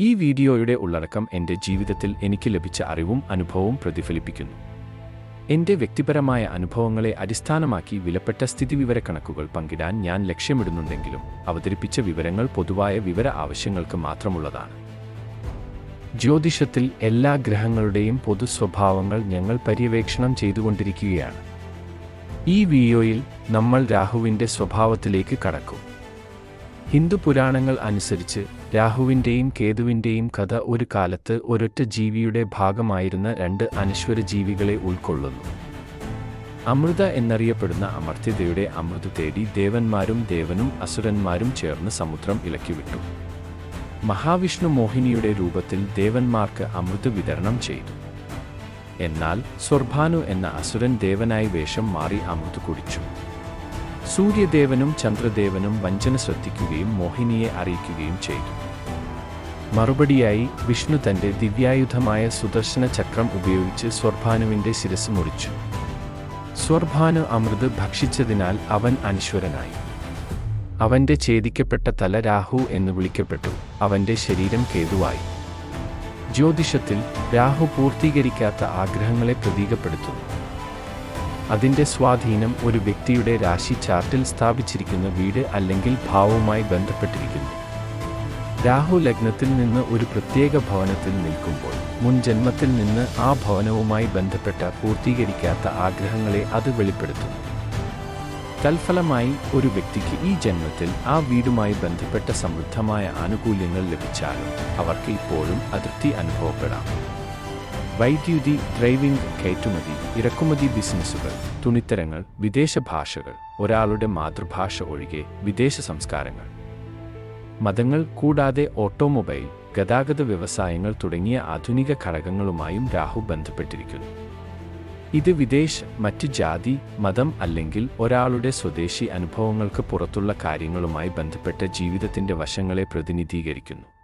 ഈ വീഡിയോയുടെ ഉള്ളടക്കം എന്റെ ജീവിതത്തിൽ എനിക്ക് ലഭിച്ച അറിവും അനുഭവവും പ്രതിഫലിപ്പിക്കുന്നു. എന്റെ വ്യക്തിപരമായ അനുഭവങ്ങളെ അടിസ്ഥാനമാക്കി വിലപ്പെട്ട സ്ഥിതിവിവരക്കണക്കുകൾ പങ്കിടാൻ ഞാൻ ലക്ഷ്യമിടുന്നുണ്ടെങ്കിലും അവതരിപ്പിച്ച വിവരങ്ങൾ പൊതുവായ വിവര ആവശ്യങ്ങൾക്ക് മാത്രമുള്ളതാണ്. ജ്യോതിഷത്തിൽ എല്ലാ ഗ്രഹങ്ങളുടെയും പൊതു സ്വഭാവങ്ങൾ ഞങ്ങൾ പര്യവേക്ഷണം ചെയ്തുകൊണ്ടിരിക്കുകയാണ്. ഈ വീഡിയോയിൽ നമ്മൾ രാഹുവിന്റെ സ്വഭാവത്തിലേക്ക് കടക്കും. ഹിന്ദു പുരാണങ്ങൾ അനുസരിച്ച് രാഹുവിന്റെയും കേതുവിന്റെയും കഥ ഒരു കാലത്ത് ഒരൊറ്റ ജീവിയുടെ ഭാഗമായിരുന്ന രണ്ട് അനശ്വര ജീവികളെ ഉൾക്കൊള്ളുന്നു. അമൃത എന്നറിയപ്പെടുന്ന അമർത്യതയുടെ അമൃത് തേടി ദേവന്മാരും ദേവനും അസുരന്മാരും ചേർന്ന് സമുദ്രം ഇളക്കിവിട്ടു. മഹാവിഷ്ണു മോഹിനിയുടെ രൂപത്തിൽ ദേവന്മാർക്ക് അമൃത് വിതരണം ചെയ്തു. എന്നാൽ സ്വർഭാനു എന്ന അസുരൻ ദേവനായി വേഷം മാറി അമൃത് കുടിച്ചു. സൂര്യദേവനും ചന്ദ്രദേവനും വഞ്ചന ശ്രദ്ധിക്കുകയും മോഹിനിയെ അറിയിക്കുകയും ചെയ്തു. മറുപടിയായി വിഷ്ണു തന്റെ ദിവ്യായുധമായ സുദർശന ചക്രം ഉപയോഗിച്ച് സ്വർഭാനുവിന്റെ ശിരസ് മുറിച്ചു. സ്വർഭാനു അമൃത് ഭക്ഷിച്ചതിനാൽ അവൻ അനശ്വരനായി. അവന്റെ ഛേദിക്കപ്പെട്ട തല രാഹു എന്ന് വിളിക്കപ്പെട്ടു. അവന്റെ ശരീരം കേതുവായി. ജ്യോതിഷത്തിൽ രാഹു പൂർത്തീകരിക്കാത്ത ആഗ്രഹങ്ങളെ പ്രതീകപ്പെടുത്തുന്നു. അതിന്റെ സ്വാധീനം ഒരു വ്യക്തിയുടെ രാശി ചാർട്ടിൽ സ്ഥാപിച്ചിരിക്കുന്ന വീട് അല്ലെങ്കിൽ ഭാവവുമായി ബന്ധപ്പെട്ടിരിക്കുന്നു. രാഹു ലഗ്നത്തിൽ നിന്ന് ഒരു പ്രത്യേക ഭവനത്തിൽ നിൽക്കുമ്പോൾ മുൻ ജന്മത്തിൽ നിന്ന് ആ ഭവനവുമായി ബന്ധപ്പെട്ട പൂർത്തീകരിക്കാത്ത ആഗ്രഹങ്ങളെ അത് വെളിപ്പെടുത്തുന്നു. തൽഫലമായി ഒരു വ്യക്തിക്ക് ഈ ജന്മത്തിൽ ആ വീടുമായി ബന്ധപ്പെട്ട സമൃദ്ധമായ ആനുകൂല്യങ്ങൾ ലഭിച്ചാലും അവർക്ക് ഇപ്പോഴും അതൃപ്തി അനുഭവപ്പെടാം. വൈദ്യുതി ഡ്രൈവിംഗ് കയറ്റുമതി ഇറക്കുമതി ബിസിനസ്സുകൾ തുണിത്തരങ്ങൾ വിദേശ ഭാഷകൾ ഒരാളുടെ മാതൃഭാഷ ഒഴികെ വിദേശ സംസ്കാരങ്ങൾ. മതങ്ങൾ കൂടാതെ ഓട്ടോമൊബൈൽ ഗതാഗത വ്യവസായങ്ങൾ തുടങ്ങിയ ആധുനിക ഘടകങ്ങളുമായും രാഹു ബന്ധപ്പെട്ടിരിക്കുന്നു. ഇത് വിദേശ മറ്റ് ജാതി മതം അല്ലെങ്കിൽ ഒരാളുടെ സ്വദേശി അനുഭവങ്ങൾക്ക് പുറത്തുള്ള കാര്യങ്ങളുമായി ബന്ധപ്പെട്ട ജീവിതത്തിന്റെ വശങ്ങളെ പ്രതിനിധീകരിക്കുന്നു.